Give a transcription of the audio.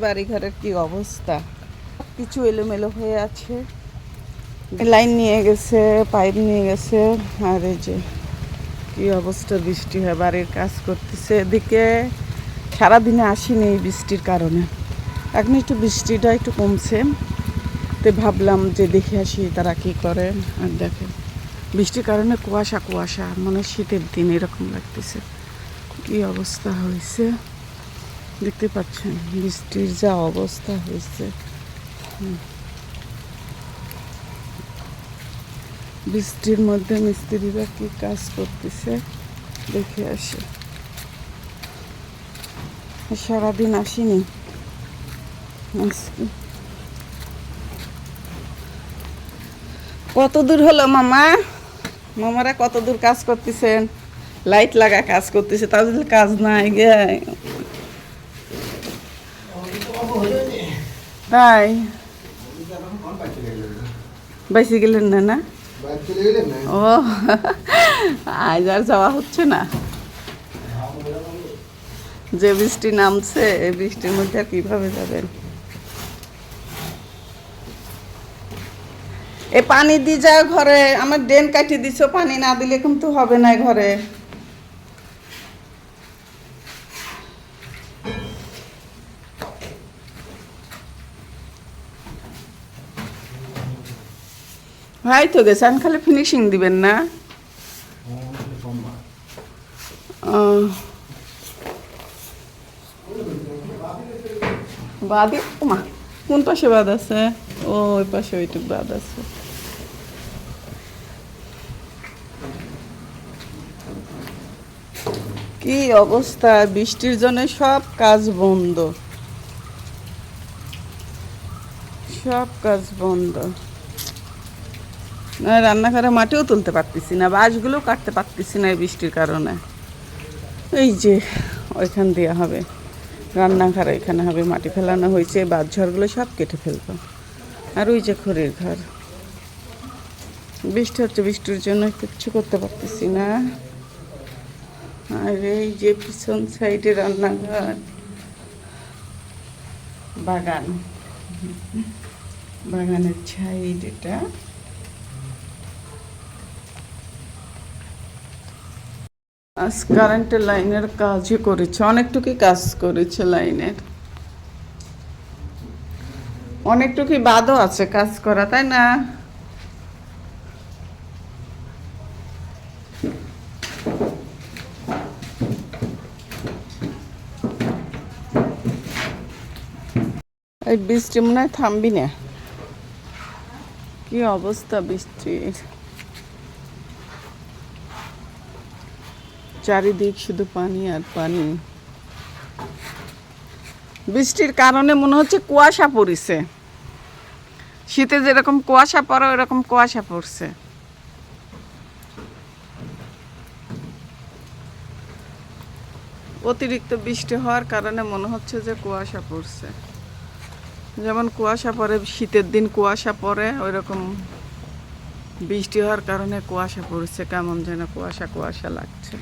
বাড়ি ঘরের কি অবস্থা? কিছু এলোমেলো হয়ে আছে। লাইন নিয়ে গেছে, পাইপ নিয়ে গেছে। আর এই যে কি অবস্থা বৃষ্টি হয়, বাড়ির কাজ করতেছে। এদিকে সারাদিনে আসিনি এই বৃষ্টির কারণে। এখন একটু বৃষ্টিটা একটু কমছে। তো ভাবলাম যে দেখে আসি তারা কি করে। আর দেখেন, বৃষ্টির কারণে কুয়াশা কুয়াশা মানে শীতের দিন এরকম লাগতেছে। কি অবস্থা হয়েছে? দেখতে পাচ্ছেন, বৃষ্টির যা অবস্থা হয়েছে। বৃষ্টির মধ্যে মিস্ত্রিরা কি কাজ করতেছে, দেখে আসে। সারাদিন আসিনি। কত দূর হলো মামা? মামারা কত দূর কাজ করতেছেন? লাইট লাগা কাজ করতেছে, তাদের কাজ নাই গে। তাই? বেশি গেলেন না? না ও, আজ আর যাওয়া হচ্ছে না। যে বৃষ্টি নামছে, এই বৃষ্টির মধ্যে আর কীভাবে যাবেন? এ পানি দি যা ঘরে, আমার ড্রেন কাটিয়ে দিছ, পানি না দিলে কিন্তু হবে না ঘরে। ভাই তো গেছেন খালি ফিনিশিং দিবেন না? কোন পাশে বাদ আছে? ও, ওই পাশে ওইটুক বাদ আছে। কি অবস্থা? বৃষ্টির জন্য সব কাজ বন্ধ। সব কাজ বন্ধ। রান্নাঘরে মাটিও তুলতে পারতেছি না বাঁশগুলো কাটতে পারতেছি না এই বৃষ্টির কারণে। এই যে, ওইখান দেওয়া হবে, রান্নাঘর এখানে হবে, মাটি ফেলানো হয়েছে বাদ ঝড়গুলো সব কেটে ফেলব। আর ওই যে খড়ির ঘর। বৃষ্টি হচ্ছে, বৃষ্টির জন্য কিচ্ছু করতে পারতেছি না। আর এই যে পিছন সাইডে রান্নাঘর, বাগান। বাগানের সাইড এটা। আজ কারেন্টের লাইনের কাজই করেছে। অনেকটুকুই কাজ করেছে লাইনের অনেকটুকুই বাদও আছে কাজ করা, তাই না? এই বৃষ্টি মনে হয় থামবি না। কি অবস্থা বৃষ্টির? চারিদিক শুধু পানি আর পানি। বৃষ্টির কারণে মনে হচ্ছে কুয়াশা পড়েছে। শীতে যেরকম কুয়াশা পড়ে, ওরকম কুয়াশা পড়ছে। অতিরিক্ত বৃষ্টি হওয়ার কারণে মনে হচ্ছে যে কুয়াশা পড়ছে। যেমন কুয়াশা পড়ে, শীতের দিন কুয়াশা পড়ে ওই রকম বৃষ্টি হওয়ার কারণে কুয়াশা পড়ছে কেমন যেন কুয়াশা কুয়াশা লাগছে।